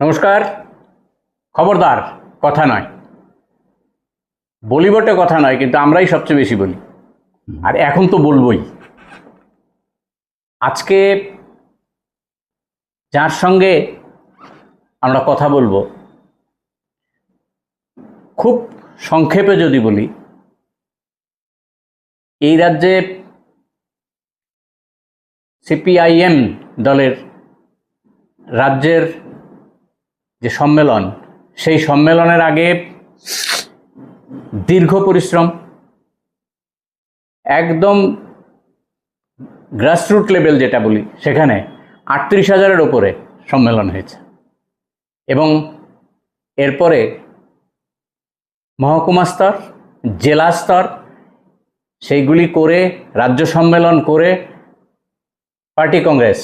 নমস্কার। খবরদার, কথা নয়। বলি বটে কথা নয়, কিন্তু আমরাই সবচেয়ে বেশি বলি। আর এখন তো বলবই। আজকে যার সঙ্গে আমরা কথা বলব, খুব সংক্ষেপে যদি বলি, এই রাজ্যে সিপিআইএম দলের রাজ্যের যে সম্মেলন, সেই সম্মেলনের আগে দীর্ঘ পরিশ্রম, একদম গ্রাসরুট লেভেল যেটা বলি, সেখানে আটত্রিশ হাজারের ওপরে সম্মেলন হয়েছে। এবং এরপরে মহকুমা স্তর, জেলা স্তর, সেইগুলি করে, রাজ্য সম্মেলন করে, পার্টি কংগ্রেস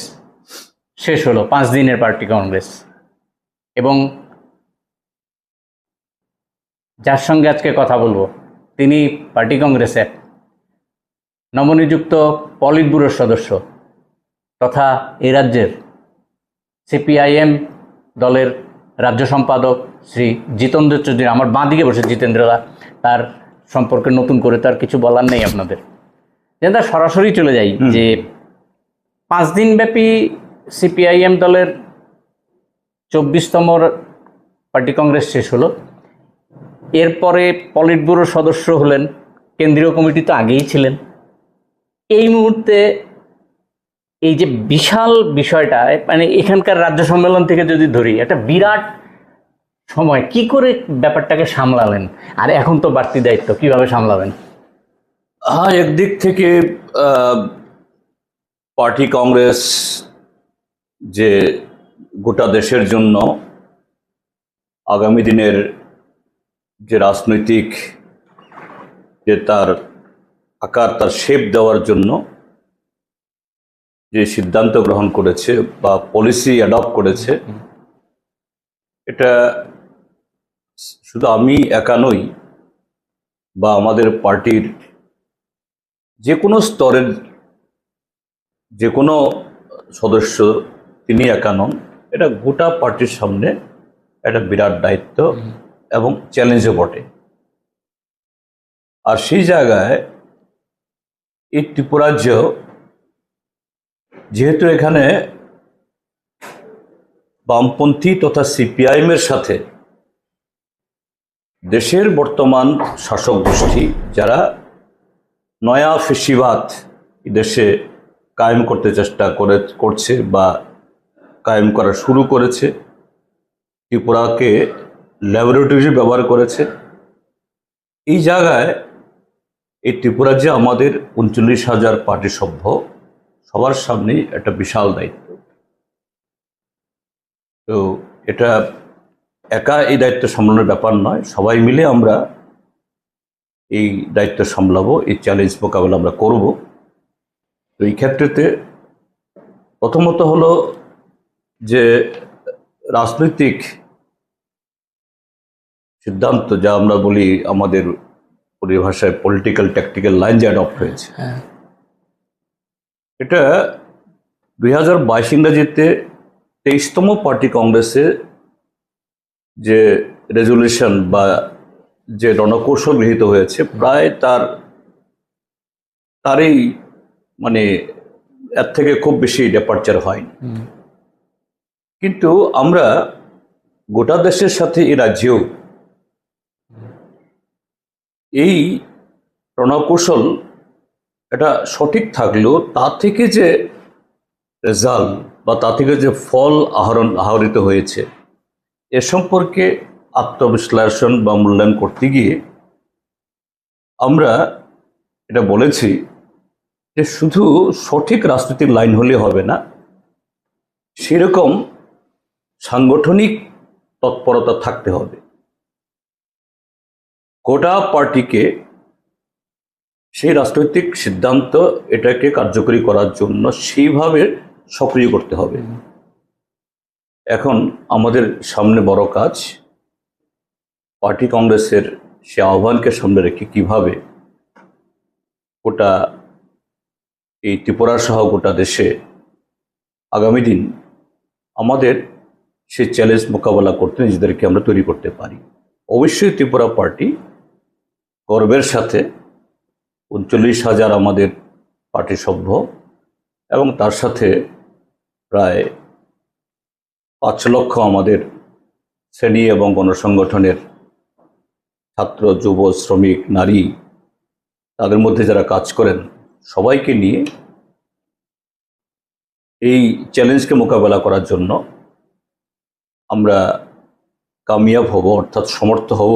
শেষ হলো, পাঁচ দিনের পার্টি কংগ্রেস। এবং যার সঙ্গে আজকে কথা বলব তিনি পার্টি কংগ্রেসের নবনিযুক্ত পলিট ব্যুরোর সদস্য তথা এই রাজ্যের সিপিআইএম দলের রাজ্য সম্পাদক শ্রী জিতেন্দ্র চৌধুরী আমার বাঁ দিকে বসে জিতেন্দ্রদা তার সম্পর্কে নতুন করে তার কিছু বলার নেই আপনাদের। যেন সরাসরি চলে যাই যে পাঁচ দিনব্যাপী সিপিআইএম দলের চব্বিশতম পার্টি কংগ্রেস শেষ হলো। এরপরে পলিট ব্যুরোর সদস্য হলেন, কেন্দ্রীয় কমিটি তো আগেই ছিলেন। এই মুহূর্তে এই যে বিশাল বিষয়টা মানে এখানকার রাজ্য সম্মেলন থেকে যদি ধরি, একটা বিরাট সময়, কি করে ব্যাপারটাকে সামলালেন? আর এখন তো বাড়তি দায়িত্ব, কীভাবে সামলাবেন? হ্যাঁ একদিক থেকে পার্টি কংগ্রেস যে গোটা দেশের জন্য আগামী দিনের যে রাজনৈতিক যে তার আকার, তার শেপ দেওয়ার জন্য যে সিদ্ধান্ত গ্রহণ করেছে বা পলিসি অ্যাডপ্ট করেছে, এটা শুধু আমি একা নই বা আমাদের পার্টির যে কোনো স্তরের যে কোনো সদস্য তিনি একা নন। এটা গোটা পার্টির সামনে একটা বিরাট দায়িত্ব এবং চ্যালেঞ্জও বটে। আর সেই জায়গায় এই ত্রিপুরাজ্য যেহেতু এখানে বামপন্থী তথা সিপিআইএমের সাথে দেশের বর্তমান শাসক গোষ্ঠী যারা নয়া ফেসিবাদ দেশে কায়েম করতে চেষ্টা করে, করছে বা কায়েম করা শুরু করেছে। ত্রিপুরাকে ল্যাবরেটরি ব্যবহার করেছে। এই জায়গায় এই ত্রিপুরা যে আমাদের উনচল্লিশ হাজার পার্টি সভ্য সবার সামনেই একটা বিশাল দায়িত্ব। তো এটা একা এই দায়িত্ব সামলানোর ব্যাপার নয়, সবাই মিলে আমরা এই দায়িত্ব সামলাবো, এই চ্যালেঞ্জ মোকাবেলা আমরা করব। তো এই ক্ষেত্রেতে প্রথমত হলো যে রাজনৈতিক সিদ্ধান্ত যা আমরা বলি আমাদের পরিভাষায় পলিটিক্যাল ট্যাকটিক্যাল লাইন যে অ্যাডপ্ট হয়েছে এটা দুই হাজার বাইশ ইংরাজিতে তেইশতম পার্টি কংগ্রেসে যে রেজলিউশন বা যে রণকৌশল গৃহীত হয়েছে প্রায় তার তারই মানে এর থেকে খুব বেশি ডেপার্চার হয় কিন্তু আমরা গোটা দেশের সাথে এ রাজ্যেও এই রণকৌশল এটা সঠিক থাকলেও তা থেকে যে রেজাল্ট বা তা থেকে যে ফল আহরণ আহরিত হয়েছে, এ সম্পর্কে আত্মবিশ্লেষণ বা মূল্যায়ন করতে গিয়ে আমরা এটা বলেছি যে শুধু সঠিক রাজনৈতিক লাইন হলে হবে না, সেরকম সাংগঠনিক তৎপরতা থাকতে হবে। গোটা পার্টিকে সেই রাজনৈতিক সিদ্ধান্ত এটাকে কার্যকরী করার জন্য সেইভাবে সক্রিয় করতে হবে। এখন আমাদের সামনে বড় কাজ, পার্টি কংগ্রেসের সে আহ্বানকে সামনে রেখে কীভাবে গোটা এই ত্রিপুরা সহ গোটা দেশে আগামী দিন আমাদের সেই চ্যালেঞ্জ মোকাবেলা করতে নিজেদেরকে আমরা তৈরি করতে পারি। অবশ্যই ত্রিপুরা পার্টি গর্বের সাথে উনচল্লিশ হাজার আমাদের পার্টি সভ্য এবং তার সাথে প্রায় পাঁচ লক্ষ আমাদের শ্রেণি এবং গণসংগঠনের ছাত্র, যুব, শ্রমিক, নারী তাদের মধ্যে যারা কাজ করেন সবাইকে নিয়ে এই চ্যালেঞ্জকে মোকাবেলা করার জন্য আমরা কামিয়াব হব, অর্থাৎ সমর্থ হব,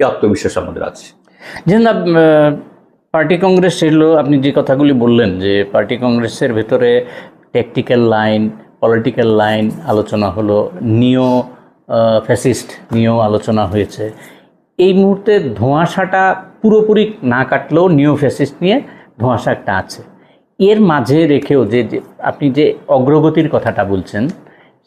এই আত্মবিশ্বাস আমাদের আছে। যেন পার্টি কংগ্রেস ছিল আপনি যে কথাগুলি বললেন যে পার্টি কংগ্রেসের ভেতরে ট্যাকটিক্যাল লাইন পলিটিক্যাল লাইন আলোচনা হলো নিও ফ্যাসিস্ট নিয়েও আলোচনা হয়েছে। এই মুহূর্তে ধোঁয়াশাটা পুরোপুরি না কাটলেও নিও ফ্যাসিস্ট নিয়ে ধোঁয়াশা একটা আছে। এর মাঝে রেখেও যে যে, আপনি যে অগ্রগতির কথাটা বলছেন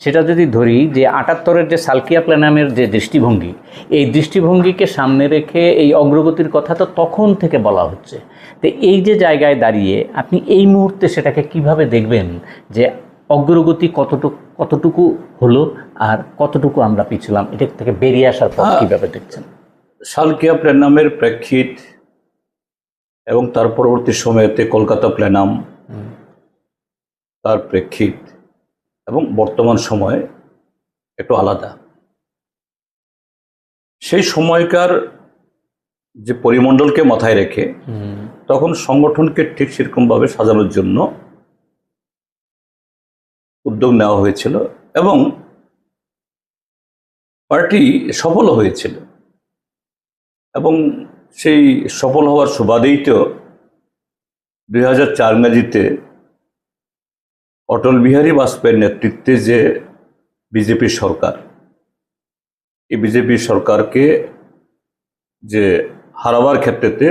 সেটা যদি ধরি যে আটাত্তরের যে সালকিয়া প্ল্যানামের যে দৃষ্টিভঙ্গি এই দৃষ্টিভঙ্গিকে সামনে রেখে এই অগ্রগতির কথা তো তখন থেকে বলা হচ্ছে। তো এই যে জায়গায় দাঁড়িয়ে আপনি এই মুহূর্তে সেটাকে কীভাবে দেখবেন যে অগ্রগতি কতটুকু কতটুকু হলো আর কতটুকু আমরা পিছলাম এটা থেকে বেরিয়ে আসার পর কীভাবে দেখছেন? সালকিয়া প্ল্যানামের প্রেক্ষিত এবং তার পরবর্তী সময়েতে কলকাতা প্ল্যানাম তার প্রেক্ষিত এবং বর্তমান সময়ে একটু আলাদা। সেই সময়কার যে পরিমণ্ডলকে মাথায় রেখে তখন সংগঠনকে ঠিক সেরকমভাবে সাজানোর জন্য উদ্যোগ নেওয়া হয়েছিল এবং পার্টি সফল হয়েছিল। এবং সেই সফল হওয়ার সুবাদেই তো দুই হাজার চার ইংরাজিতে অটল বিহারী বাজপেয়ীর নেতৃত্বে যে বিজেপি সরকার, এই বিজেপি সরকারকে যে হারাবার ক্ষেত্রেতে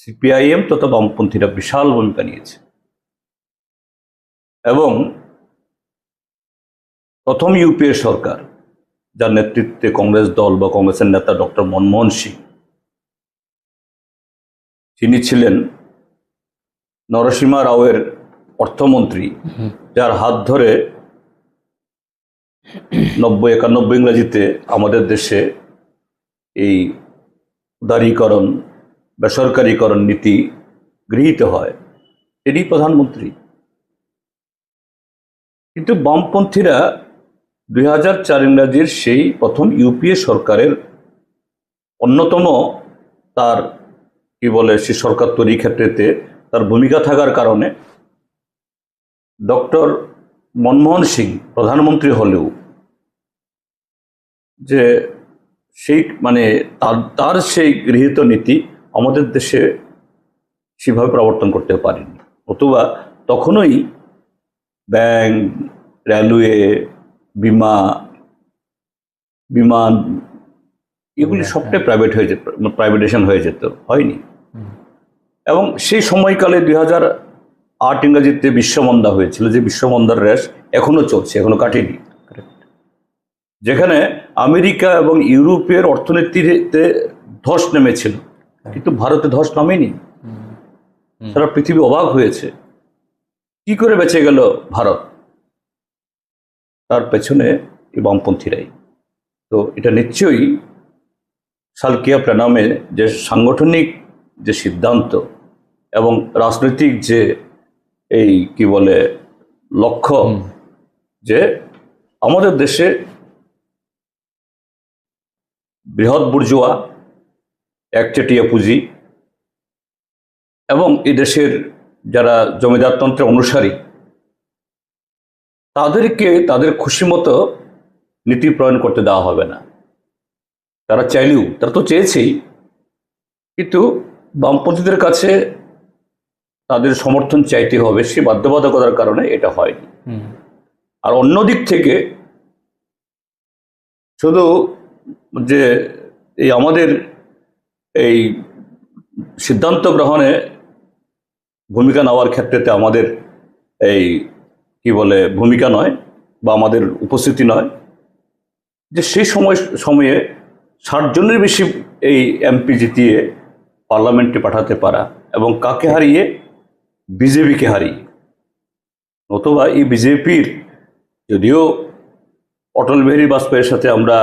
সিপিআইএম তথা বামপন্থীরা বিশাল ভূমিকা নিয়েছে। এবং প্রথম ইউপিএ সরকার, যার নেতৃত্বে কংগ্রেস দল বা কংগ্রেসের নেতা ডক্টর মনমোহন সিং, তিনি ছিলেন নরসিমা রাওয়ের অর্থমন্ত্রী যার হাত ধরে নব্বই একানব্বই ইংরাজিতে আমাদের দেশে এই উদারীকরণ বেসরকারীকরণ নীতি গৃহীত হয়। তিনি প্রধানমন্ত্রী। কিন্তু বামপন্থীরা দুই হাজার চার ইংরাজির সেই প্রথম ইউপিএ সরকারের অন্যতম তার কি বলে সে সরকার তৈরি ক্ষেত্রেতে তার ভূমিকা থাকার কারণে ডক্টর মনমোহন সিং প্রধানমন্ত্রী হলেও যে সেই মানে তার তার সেই গৃহীত নীতি আমাদের দেশে সেভাবে প্রবর্তন করতে পারেনি। অথবা তখনই ব্যাংক রেলওয়ে বিমা বিমান এগুলি সবটাই প্রাইভেট হয়ে যেত প্রাইভেটেশন হয়ে যেত হয়নি। এবং সেই সময়কালে দুই হাজার আট ইংরাজিতে বিশ্বমন্দা হয়েছিল যে বিশ্বমন্দার রেশ এখনও চলছে এখনও কাটেনি। যেখানে আমেরিকা এবং ইউরোপের অর্থনীতিতে ধস নেমেছিল কিন্তু ভারতে ধস নামেনি। সারা পৃথিবী অবাক হয়েছে। কি করে বেঁচে গেল ভারত? তার পেছনে এই বামপন্থীরাই। তো এটা নিশ্চয়ই সালকিয়া প্ল্যানামে যে সাংগঠনিক যে সিদ্ধান্ত এবং রাজনৈতিক যে এই কি বলে লক্ষ্য যে আমাদের দেশে বৃহৎ বুর্জুয়া একচেটিয়া পুঁজি এবং এই দেশের যারা জমিদারতন্ত্রের অনুসারী তাদেরকে তাদের খুশি মতো নীতি প্রণয়ন করতে দেওয়া হবে না। তারা চাইলেও তারা তো চেয়েছেই কিন্তু বামপন্থীদের কাছে তাদের সমর্থন চাইতে হবে সে বাধ্যবাধকতার কারণে এটা হয়নি। আর অন্য দিক থেকে শুধু যে এই আমাদের এই সিদ্ধান্ত গ্রহণে ভূমিকা নেওয়ার ক্ষেত্রেতে আমাদের এই কি বলে ভূমিকা নয় বা আমাদের উপস্থিতি নয় যে সেই সময় সময়ে ষাট জনের বেশি এই এমপি জিতিয়ে পার্লামেন্টে পাঠাতে পারা এবং কাকে হারিয়ে বিজেপিকে হারিয়ে নতুবা এই বিজেপির যদিও অটল বিহারী বাজপেয়ীর সাথে আমরা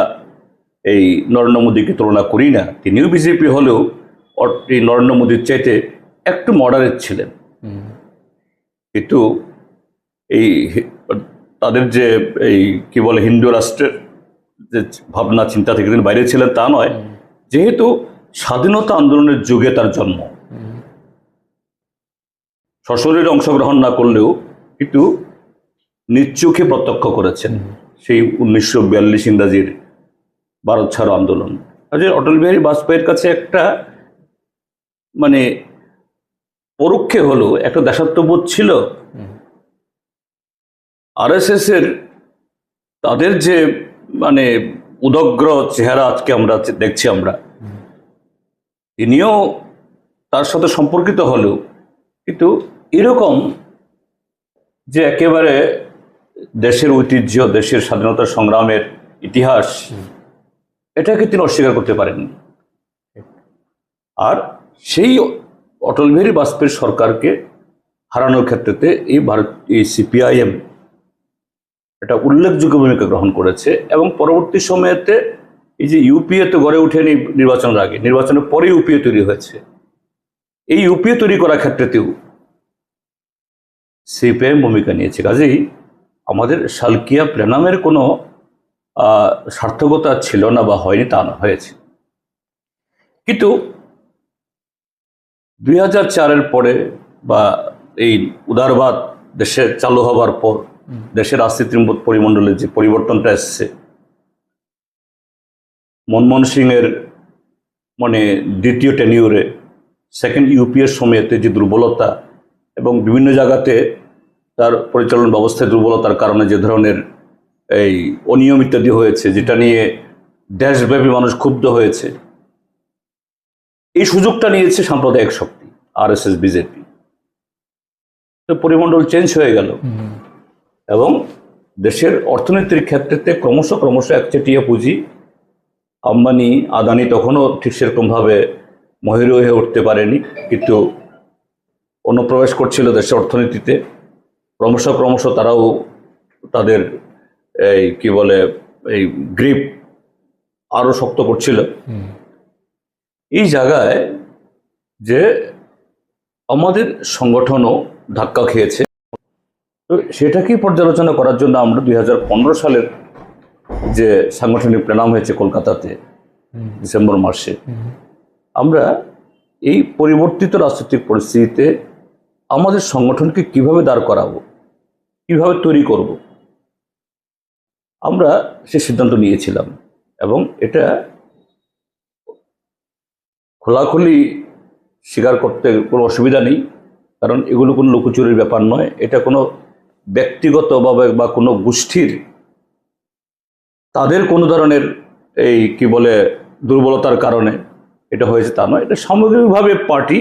এই নরেন্দ্র মোদীকে তুলনা করি না তিনিও বিজেপি হলেও এই নরেন্দ্র মোদীর চাইতে একটু মডারেট ছিলেন। কিন্তু এই তাদের যে এই কি বলে হিন্দু রাষ্ট্রের যে ভাবনা চিন্তা থেকে তিনি বাইরে ছিলেন তা নয়। যেহেতু স্বাধীনতা আন্দোলনের যুগে তার জন্ম। সশরীরে অংশগ্রহণ না করলেও কিন্তু নিশ্চোখে প্রত্যক্ষ করেছেন সেই উনিশশো বিয়াল্লিশ ইংরাজির ভারত ছাড়ো আন্দোলন। কাজে অটল বিহারী বাজপেয়ীর কাছে একটা মানে পরোক্ষে হলো একটা দেশাত্মবোধ ছিল। আরএসএস এর তাদের যে মানে উদগ্র চেহারা আজকে আমরা দেখছি আমরা তিনিও তার সাথে সম্পর্কিত হলেও কিন্তু এরকম যে একেবারে দেশের ঐতিহ্য, দেশের স্বাধীনতা সংগ্রামের ইতিহাস, এটাকে তিনি অস্বীকার করতে পারেননি। আর সেই অটল বিহারী বাজপেয়ীর সরকারকে হারানোর ক্ষেত্রেতে এই ভারত, এই সিপিআইএম এটা উল্লেখযোগ্য ভূমিকা গ্রহণ করেছে এবং পরবর্তী সময়েতে এই যে ইউপিএ তো গড়ে ওঠেনি নির্বাচনের আগে, নির্বাচনের পরে ইউপিএ তৈরি হয়েছে। এই ইউপিএ তৈরি করার ক্ষেত্রেতেও সিপিআইএম ভূমিকা নিয়েছে। কাজেই আমাদের সালকিয়া প্লেনামের কোনো সার্থকতা ছিল না বা হয়নি তা না হয়েছে। কিন্তু দুই হাজার চারের পরে বা এই উদারবাদ দেশে চালু হবার পর দেশের রাজনীতির মধ্যে পরিমণ্ডলে যে পরিবর্তনটা এসছে মনমোহন সিংয়ের মানে দ্বিতীয় টেনিউরে সেকেন্ড ইউপিএর সময়তে যে দুর্বলতা এবং বিভিন্ন জায়গাতে তার পরিচালন ব্যবস্থায় দুর্বলতার কারণে যে ধরনের এই অনিয়ম ইত্যাদি হয়েছে যেটা নিয়ে দেশব্যাপী মানুষ ক্ষুব্ধ হয়েছে এই সুযোগটা নিয়েছে সাম্প্রদায়িক শক্তি আর এস এস বিজেপি। তো পরিমণ্ডল চেঞ্জ হয়ে গেল। এবং দেশের অর্থনীতির ক্ষেত্রেতে ক্রমশ ক্রমশ একচেটিয়া পুঁজি আম্বানি আদানি তখনও ঠিক সেরকমভাবে মহির হয়ে উঠতে পারেনি কিন্তু অনুপ্রবেশ করছিল দেশের অর্থনীতিতে। ক্রমশ ক্রমশ তারাও তাদের এই কি বলে এই গ্রিপ আরও শক্ত করছিল। এই জায়গায় যে আমাদের সংগঠনও ধাক্কা খেয়েছে। তো সেটাকেই পর্যালোচনা করার জন্য আমরা দু হাজার পনেরো সালের যে সাংগঠনিক প্রেনাম হয়েছে কলকাতাতে ডিসেম্বর মাসে আমরা এই পরিবর্তিত রাজনৈতিক পরিস্থিতিতে আমাদের সংগঠনকে কীভাবে দাঁড় করাবো? কীভাবে তৈরি করব? আমরা সে সিদ্ধান্ত নিয়েছিলাম এবং এটা খোলাখুলি স্বীকার করতে কোনো অসুবিধা নেই, কারণ এগুলো কোনো লুকোচুরির ব্যাপার নয়। এটা কোনো ব্যক্তিগতভাবে বা কোনো গোষ্ঠীর তাদের কোনো ধরনের এই কি বলে দুর্বলতার কারণে এটা হয়েছে তা নয়। এটা সামগ্রিকভাবে পার্টি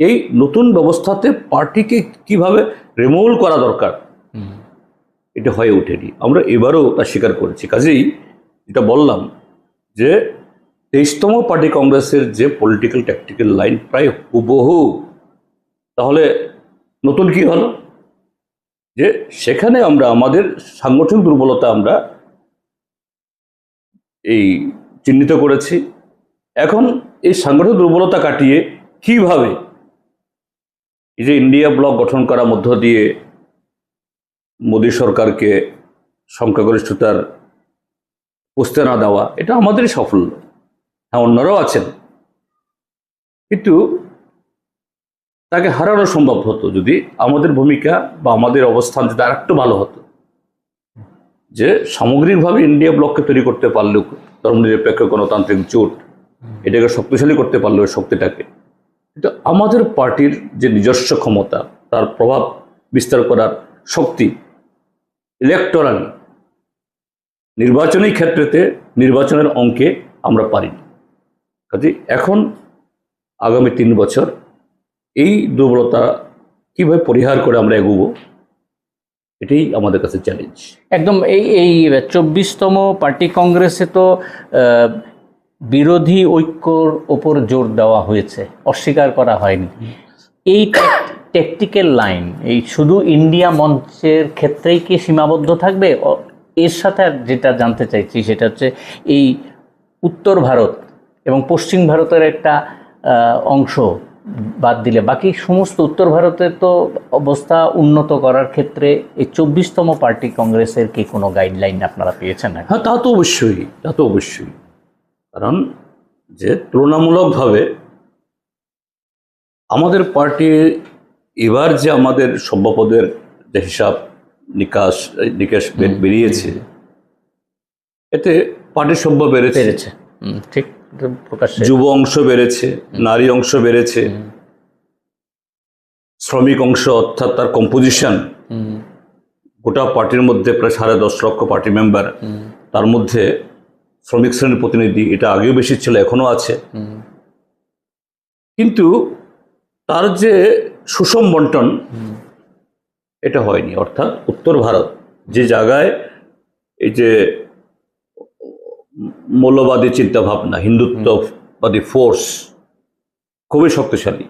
এই নতুন ব্যবস্থাতে পার্টিকে কীভাবে রিমুভ করা দরকার? এটা হয়ে ওঠেনি। আমরা এবারও তা স্বীকার করেছি। কাজেই এটা বললাম যে তেইশতম পার্টি কংগ্রেসের যে পলিটিক্যাল ট্যাকটিক্যাল লাইন প্রায় হুবহু তাহলে নতুন কি হলো? যে সেখানে আমরা আমাদের সাংগঠনিক দুর্বলতা আমরা এই চিহ্নিত করেছি। এখন এই সাংগঠনিক দুর্বলতা কাটিয়ে কীভাবে এই যে ইন্ডিয়া ব্লক গঠন করার মধ্য দিয়ে মোদী সরকারকে সংখ্যাগরিষ্ঠতার পুষতে না দেওয়া, এটা আমাদেরই সাফল্য। হ্যাঁ অন্যরাও আছেন। কিন্তু তাকে হারানো সম্ভব হতো যদি আমাদের ভূমিকা বা আমাদের অবস্থান যদি আর একটু ভালো হতো। যে সামগ্রিকভাবে ইন্ডিয়া ব্লককে তৈরি করতে পারলেও ধর্মনিরপেক্ষ গণতান্ত্রিক জোট, এটাকে শক্তিশালী করতে পারলেও শক্তিটাকে কিন্তু আমাদের পার্টির যে নিজস্ব ক্ষমতা, তার প্রভাব বিস্তার করার শক্তি ইলেকটোরাল নির্বাচনী ক্ষেত্রেতে নির্বাচনের অঙ্কে আমরা পারিনি কাজে এখন আগামী তিন বছর এই দুর্বলতা কীভাবে পরিহার করে আমরা এগোবো, এটাই আমাদের কাছে চ্যালেঞ্জ একদম, এই এই চব্বিশতম পার্টি কংগ্রেসে তো বিরোধী ঐক্যর ওপর জোর দেওয়া হয়েছে, অস্বীকার করা হয়নি। এই টেকটিক্যাল লাইন এই শুধু ইন্ডিয়া মঞ্চের ক্ষেত্রেই কি সীমাবদ্ধ থাকবে? এর সাথে যেটা জানতে চাইছি সেটা হচ্ছে এই উত্তর ভারত এবং পশ্চিম ভারতের একটা অংশ বাদ দিলে। বাকি সমস্ত উত্তর ভারতের তো অবস্থা উন্নত করার ক্ষেত্রে এই চব্বিশতম পার্টি কংগ্রেসের কি কোনো গাইডলাইন আপনারা পেয়েছেন হ্যাঁ তা তো অবশ্যই, তা তো অবশ্যই। কারণ যে তুলনামূলকভাবে আমাদের পার্টি এবার যে আমাদের সভ্যপদের যে হিসাব নিকাশ নিকাশ বেরিয়েছে এতে পার্টির সভ্য বেড়েছে। হুম, ঠিক এটা প্রকাশ্যে। যুব অংশ বেড়েছে নারী অংশ বেড়েছে শ্রমিক অংশ অর্থাৎ তার কম্পোজিশন গোটা পার্টির মধ্যে প্রায় সাড়ে দশ লক্ষ পার্টি মেম্বার তার মধ্যে শ্রমিক শ্রেণির প্রতিনিধি এটা আগেও বেশি ছিল এখনও আছে। কিন্তু তার যে সুষম বন্টন এটা হয়নি। অর্থাৎ উত্তর ভারত যে জায়গায় এই যে মৌলবাদী চিন্তাভাবনা হিন্দুত্ববাদী ফোর্স খুবই শক্তিশালী।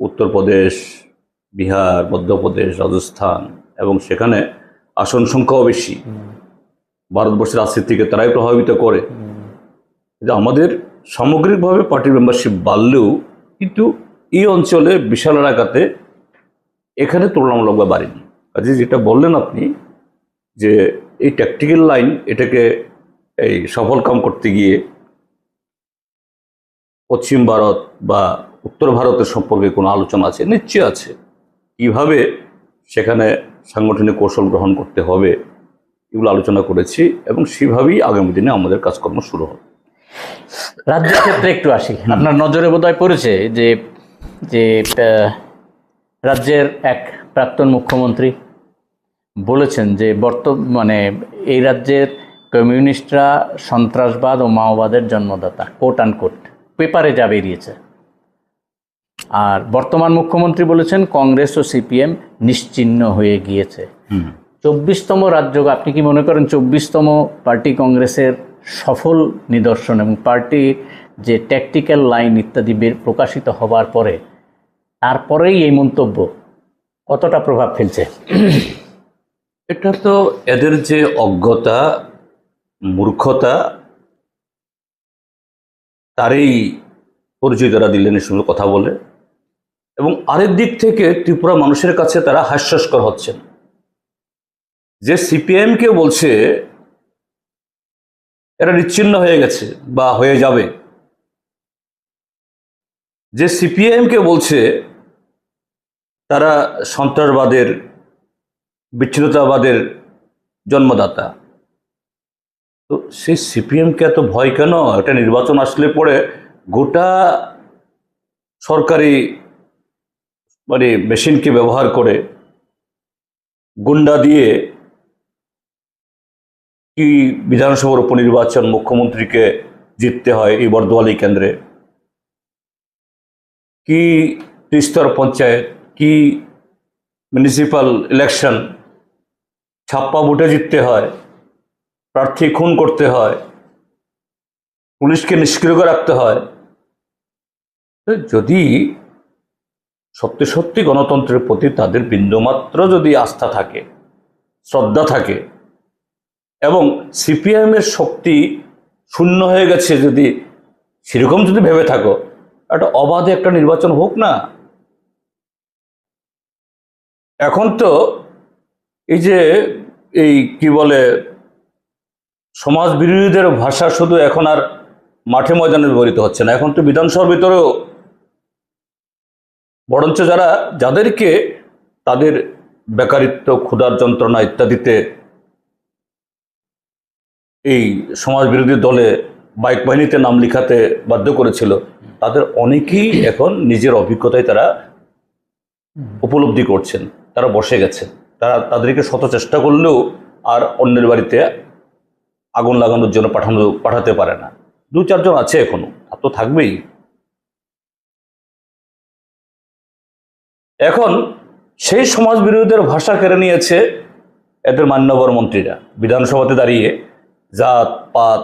উত্তরপ্রদেশ বিহার মধ্যপ্রদেশ রাজস্থান এবং সেখানে আসন সংখ্যাও বেশি। ভারতবর্ষের রাজনীতিকে তারাই প্রভাবিত করে। যে আমাদের সামগ্রিকভাবে পার্টি মেম্বারশিপ বাড়লেও কিন্তু এই অঞ্চলে বিশাল এলাকাতে এখানে তুলনামূলকভাবে বাড়েনি। কাজে যেটা বললেন আপনি যে এই ট্যাকটিক্যাল লাইন এটাকে এই সফল কাম করতে গিয়ে পশ্চিম ভারত বা উত্তর ভারতের সম্পর্কে কোনো আলোচনা আছে? নিশ্চয় আছে। কীভাবে সেখানে সাংগঠনিক কৌশল গ্রহণ করতে হবে? এগুলো আলোচনা করেছি এবং সেভাবেই আগামী দিনে আমাদের কাজকর্ম শুরু হবে। রাজ্যের ক্ষেত্রে একটু আসি। আপনার নজরে বোধহয় পড়েছে যে যে রাজ্যের এক প্রাক্তন মুখ্যমন্ত্রী বলেছেন যে বর্তমানে এই রাজ্যের কমিউনিস্টরা সন্ত্রাসবাদ ও মাওবাদের জন্মদাতা কোট আন কোট পেপারে যা বেরিয়েছে। আর বর্তমান মুখ্যমন্ত্রী বলেছেন কংগ্রেস ও সিপিএম নিশ্চিহ্ন হয়ে গিয়েছে। হুম। চব্বিশতম রাজ্য আপনি কি মনে করেন চব্বিশতম পার্টি কংগ্রেসের সফল নিদর্শন এবং পার্টির যে ট্যাকটিক্যাল লাইন ইত্যাদি বের প্রকাশিত হবার পরে, তারপরেই এই মন্তব্য কতটা প্রভাব ফেলছে? এটা তো এদের যে অজ্ঞতা, মূর্খতা, তারই পরিচয় তারা দিলেন এই সঙ্গে কথা বলে, এবং আরেক দিক থেকে ত্রিপুরা মানুষের কাছে তারা হাস্যস্কর হচ্ছেন। যে সিপিএমকে বলছে, এরা নিচ্ছিন্ন হয়ে গেছে বা হয়ে যাবে। যে সিপিএমকে বলছে, তারা সন্ত্রাসবাদের, বিচ্ছিন্নতাবাদের জন্মদাতা। তো সেই সিপিএমকে এত ভয় কেন? একটা নির্বাচন আসলে পরে গোটা সরকারি মানে মেশিনকে ব্যবহার করে গুন্ডা দিয়ে কি বিধানসভার উপনির্বাচন মুখ্যমন্ত্রীকে জিততে হয় এই বর্দোয়ালি কেন্দ্রে? কি ত্রিস্তর পঞ্চায়েত, কি মিউনিসিপ্যাল ইলেকশন ছাপ্পা ভোটে জিততে হয়, প্রার্থী খুন করতে হয়, পুলিশকে নিষ্ক্রিয় রাখতে হয়। যদি সত্যি সত্যি গণতন্ত্রের প্রতি তাদের বিন্দুমাত্র যদি আস্থা থাকে, শ্রদ্ধা থাকে এবং সিপিআইএমের শক্তি শূন্য হয়ে গেছে যদি সেরকম যদি ভেবে থাকো, একটা অবাধে একটা নির্বাচন হোক না। এখন তো এই যে এই কি বলে সমাজ বিরোধীদের ভাষা শুধু এখন আর মাঠে ময়দানে ব্যবহৃত হচ্ছে না। এখন তো বিধানসভার ভিতরেও বরঞ্চ যারা, যাদেরকে তাদের বেকারিত্ব, ক্ষুধার যন্ত্রণা ইত্যাদিতে এই সমাজ বিরোধী দলে বাইক বাহিনীতে নাম লিখাতে বাধ্য করেছিল, তাদের অনেকেই এখন নিজের অভিজ্ঞতায় তারা উপলব্ধি করছেন, তারা বসে গেছেন। তারা তাদেরকে শত চেষ্টা করলেও আর অন্যের বাড়িতে আগুন লাগানোর জন্য পাঠানো, পাঠাতে পারে না। দু চারজন আছে এখনও, আর তো থাকবেই। এখন সেই সমাজ বিরোধীদের ভাষা কেড়ে নিয়েছে এদের মান্যবর মন্ত্রীরা, বিধানসভাতে দাঁড়িয়ে জাত, পাত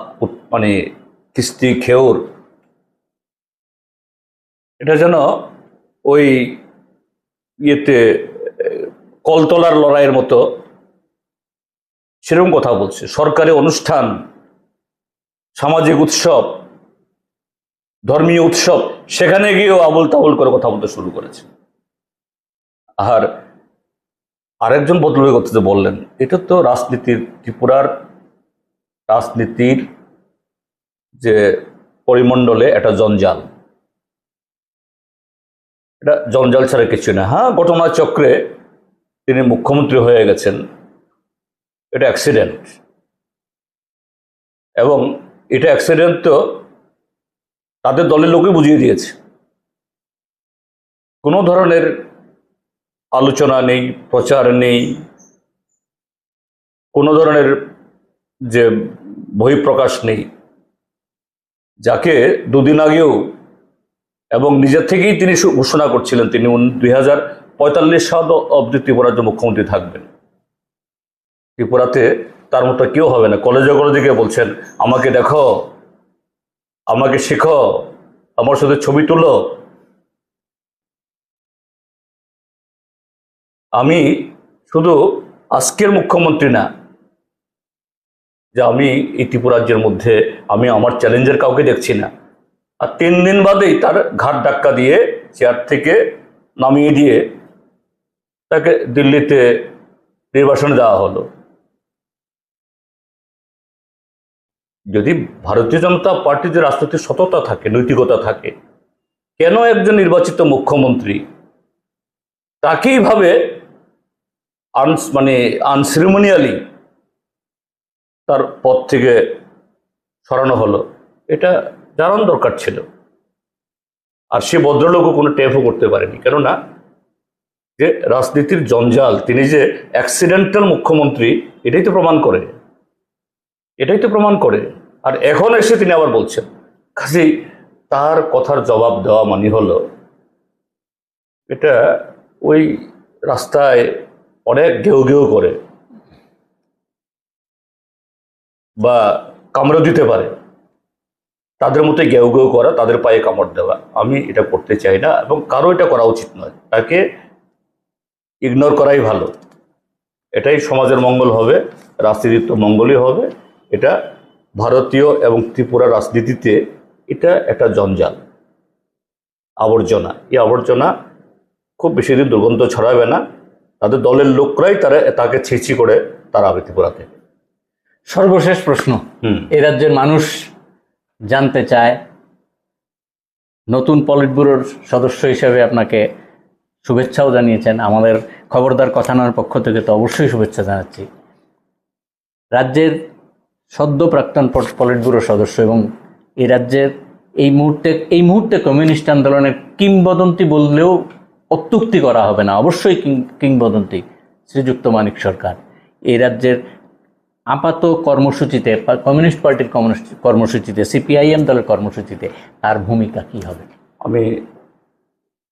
মানে কিস্তি, খেউর। এটা যেন ওই ইয়েতে, কলতলার লড়াইয়ের মতো সেরকম কথা বলছে। সরকারি অনুষ্ঠান, সামাজিক উৎসব, ধর্মীয় উৎসব, সেখানে গিয়েও আবল তাবল করে কথা বলতে শুরু করেছে। আর আরেকজন ভদ্রলোক বললেন, এটা তো রাজনীতির ত্রিপুরার রাজনীতির যে পরিমণ্ডলে একটা জঞ্জাল। এটা জঞ্জাল ছাড়া কিছু না। হ্যাঁ ঘটনা চক্রে তিনি মুখ্যমন্ত্রী হয়ে গেছেন। এটা অ্যাক্সিডেন্ট এবং এটা অ্যাক্সিডেন্ট তো তাদের দলের লোকই বুঝিয়ে দিয়েছে। কোনো ধরনের আলোচনা নেই, প্রচার নেই। কোনো ধরনের যে বহিঃপ্রকাশ নেই, যাকে দুদিন আগেও এবং নিজের থেকেই তিনি ঘোষণা করছিলেন, তিনি দুই হাজার পঁয়তাল্লিশ সাল অব্দি ত্রিপুরার যে মুখ্যমন্ত্রী থাকবেন। ত্রিপুরাতে তার মতো কেউ হবে না। কলেজে কলেজে গিয়ে বলছেন, আমাকে দেখো, আমাকে শেখো, আমার সাথে ছবি তুলো। আমি শুধু আজকের মুখ্যমন্ত্রী না যে আমি এই ত্রিপুরাজ্যের মধ্যে, আমি আমার চ্যালেঞ্জের কাউকে দেখছি না। আর তিন দিন বাদেই তার ঘাট ধাক্কা দিয়ে চেয়ার থেকে নামিয়ে দিয়ে তাকে দিল্লিতে নির্বাসন দেওয়া হলো। যদি ভারতীয় জনতা পার্টির রাজনৈতিক সততা থাকে, নৈতিকতা থাকে, কেন একজন নির্বাচিত মুখ্যমন্ত্রী তাকেই ভাবে আনস মানে আনসেরিমোনিয়ালি তার পদ থেকে সরানো হলো। এটা জানান দরকার ছিল। আর সে ভদ্রলোকও কোনো টেফও করতে পারেনি। কেননা যে রাজনীতির জঞ্জাল, তিনি যে অ্যাক্সিডেন্টাল মুখ্যমন্ত্রী, এটাই তো প্রমাণ করে। এটাই তো প্রমাণ করে। আর এখন এসে তিনি আবার বলছেন কাজেই তার কথার জবাব দেওয়া মানে হলো, এটা ওই রাস্তায় অনেক ঘেউ ঘেউ করে। বা কামড়ে দিতে পারে। তাদের মধ্যে গেউ গেউ করা, তাদের পায়ে কামড় দেওয়া। আমি এটা করতে চাই না এবং কারও এটা করা উচিত নয়। তাকে ইগনোর করাই ভালো। এটাই সমাজের মঙ্গল হবে রাজনীতির তো মঙ্গলই হবে। এটা ভারতীয় এবং ত্রিপুরা রাজনীতিতে এটা একটা জঞ্জাল। আবর্জনা। এই আবর্জনা খুব বেশি দিন দুর্গন্ধ ছড়াবে না। তাদের দলের লোকরাই তারা তাকে ছিছি করে তারা আবে ত্রিপুরা থেকে। সর্বশেষ প্রশ্ন। এ রাজ্যের মানুষ জানতে চায় নতুন পলিট ব্যুরোর সদস্য হিসেবে আপনাকে শুভেচ্ছাও জানিয়েছেন। আমাদের খবরদার কথানার পক্ষ থেকে তো অবশ্যই শুভেচ্ছা জানাচ্ছি। রাজ্যের সদ্য প্রাক্তন পলিট ব্যুরোর সদস্য এবং এই রাজ্যের এই মুহূর্তে এই মুহূর্তে কমিউনিস্ট আন্দোলনের কিংবদন্তি বললেও অত্যুক্তি করা হবে না। অবশ্যই কিং- কিংবদন্তি শ্রীযুক্ত মানিক সরকার। এই রাজ্যের আপাত কর্মসূচিতে, কমিউনিস্ট পার্টির কর্মসূচিতে, সিপিআইএম দলের কর্মসূচিতে তার ভূমিকা কি হবে? আমি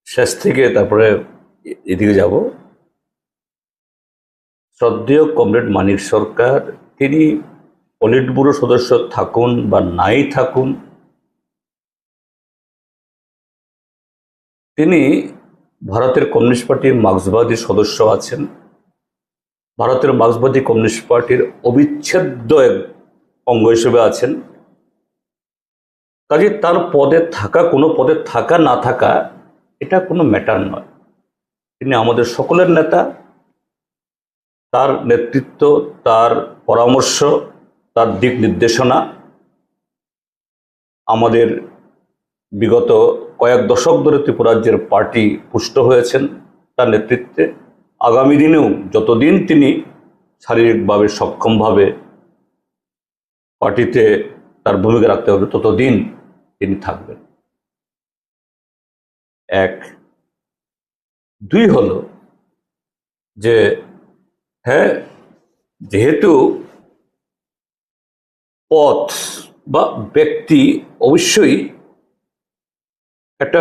শেষ থেকে তারপরে এদিকে যাব। শ্রদ্ধেয় কমরেড মানিক সরকার, তিনি পলিট ব্যুরো সদস্য থাকুন বা নাই থাকুন, তিনি ভারতের কমিউনিস্ট পার্টির মার্ক্সবাদী সদস্য আছেন। ভারতের মার্ক্সবাদী কমিউনিস্ট পার্টির অবিচ্ছেদ্য এক অঙ্গ হিসেবে আছেন। কাজে তার পদে থাকা, কোনো পদে থাকা, না থাকা, এটা কোনো ম্যাটার নয়। তিনি আমাদের সকলের নেতা। তার নেতৃত্ব, তার পরামর্শ, তার দিক নির্দেশনা আমাদের বিগত কয়েক দশক ধরে ত্রিপুরাজ্যের পার্টি পুষ্ট হয়েছেন তার নেতৃত্বে। আগামী দিনেও যতদিন তিনি শারীরিকভাবে সক্ষমভাবে পার্টিতে তার ভূমিকা রাখতে হবে, ততদিন তিনি থাকবেন। এক। দুই হলো যে হ্যাঁ যেহেতু পথ বা ব্যক্তি অবশ্যই একটা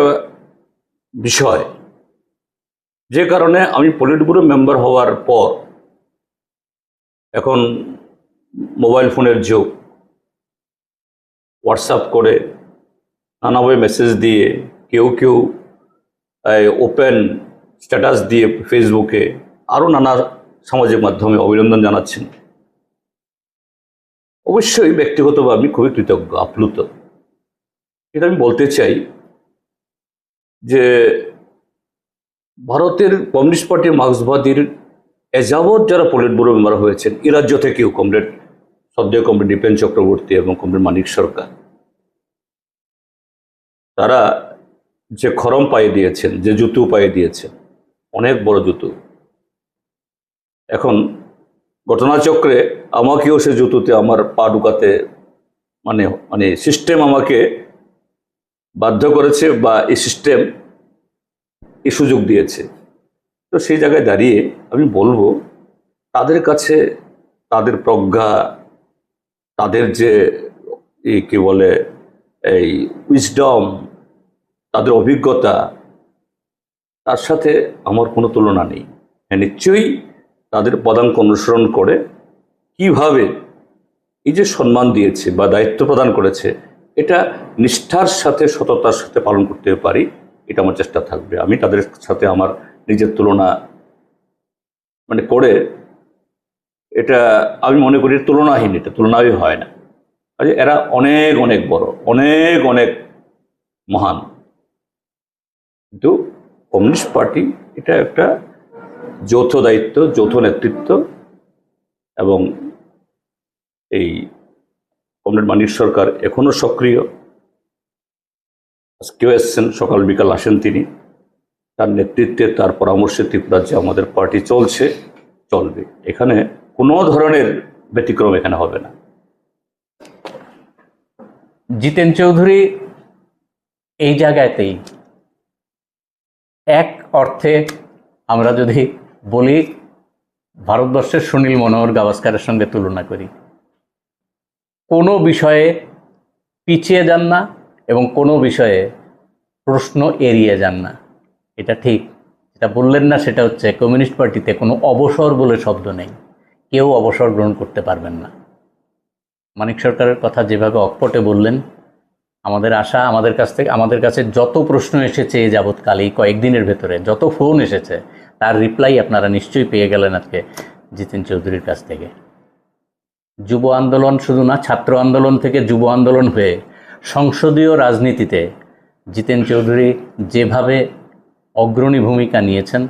বিষয় যে কারণে আমি পলিট ব্যুরো মেম্বার হওয়ার পর এখন মোবাইল ফোনের যুগ। হোয়াটসঅ্যাপ করে নানাভাবে মেসেজ দিয়ে, কেউ কেউ ওপেন স্ট্যাটাস দিয়ে ফেসবুকে আরও নানা সামাজিক মাধ্যমে অভিনন্দন জানাচ্ছেন। অবশ্যই ব্যক্তিগতভাবে আমি খুবই কৃতজ্ঞ, আপ্লুত। এটা আমি বলতে চাই যে ভারতের কমিউনিস্ট পার্টি মার্ক্সবাদীর এযাবৎ যারা পলিট ব্যুরো মেম্বার হয়েছেন, এ রাজ্য থেকেও কমরেড সদ্য কমরেড দীপেন চক্রবর্তী এবং কমরেড মানিক সরকার, তারা যে খরম পায়ে দিয়েছেন, যে জুতো পায়ে দিয়েছেন, অনেক বড় জুতো। এখন ঘটনাচক্রে আমাকেও সে জুতোতে আমার পা ঢুকাতে মানে মানে সিস্টেম আমাকে বাধ্য করেছে বা এই সিস্টেম এই সুযোগ দিয়েছে। তো সেই জায়গায় দাঁড়িয়ে আমি বলব, তাদের কাছে তাদের প্রজ্ঞা, তাদের যে এই কি বলে, এই উইজডম তাদের অভিজ্ঞতা, তার সাথে আমার কোনো তুলনা নেই। হ্যাঁ নিশ্চয়ই তাদের পদাঙ্ক অনুসরণ করে কীভাবে এই যে সম্মান দিয়েছে বা দায়িত্ব প্রদান করেছে, এটা নিষ্ঠার সাথে, সততার সাথে পালন করতে পারি। এটা আমার চেষ্টা থাকবে। আমি তাদের সাথে আমার নিজের তুলনা মানে করে এটা আমি মনে করি তুলনাহীন, এটা তুলনাই হয় না। কাজে এরা অনেক অনেক বড়, অনেক অনেক মহান। কিন্তু কমিউনিস্ট পার্টি এটা একটা যৌথ দায়িত্ব, যৌথ নেতৃত্ব এবং এই কমরেড মানিক সরকার এখনও সক্রিয়। আজকেও এসছেন, সকাল বিকাল আসেন তিনি। তার নেতৃত্বে, তার পরামর্শে ত্রিপুরার যে আমাদের পার্টি চলছে, চলবে। এখানে কোনো ধরনের ব্যতিক্রম এখানে হবে না। জিতেন চৌধুরী এই জায়গাতেই। এক অর্থে আমরা যদি বলি, ভারতবর্ষের সুনীল মনোহর গাভাস্কারের সঙ্গে তুলনা করি। কোনো বিষয়ে পিছিয়ে যান না এবং কোনো বিষয়ে প্রশ্ন এড়িয়ে যান না। এটা ঠিক। যেটা বললেন না সেটা হচ্ছে কমিউনিস্ট পার্টিতে কোনো অবসর বলে শব্দ নেই। কেউ অবসর গ্রহণ করতে পারবেন না। মানিক সরকারের কথা যেভাবে অকপটে বললেন, আমাদের আশা আমাদের কাছ থেকে আমাদের কাছে যত প্রশ্ন এসেছে এই যাবৎকাল এই কয়েকদিনের ভেতরে যত ফোন এসেছে, তার রিপ্লাই আপনারা নিশ্চয়ই পেয়ে গেলেন আজকে জিতেন চৌধুরীর কাছ থেকে। যুব আন্দোলন শুধু না, ছাত্র আন্দোলন থেকে যুব আন্দোলন হয়ে সংসদীয় রাজনীতিতে জিতেন চৌধুরী যেভাবে অগ্রণী ভূমিকা নিয়েছেন,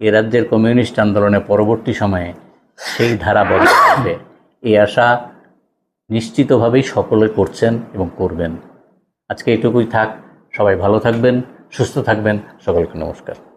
এ রাজ্যের কমিউনিস্ট আন্দোলনে পরবর্তী সময়ে সেই ধারা বজায় এই আশা নিশ্চিতভাবেই সকলে করছেন এবং করবেন। আজকে এটুকুই থাক, সবাই ভালো থাকবেন, সুস্থ থাকবেন, সকলকে নমস্কার।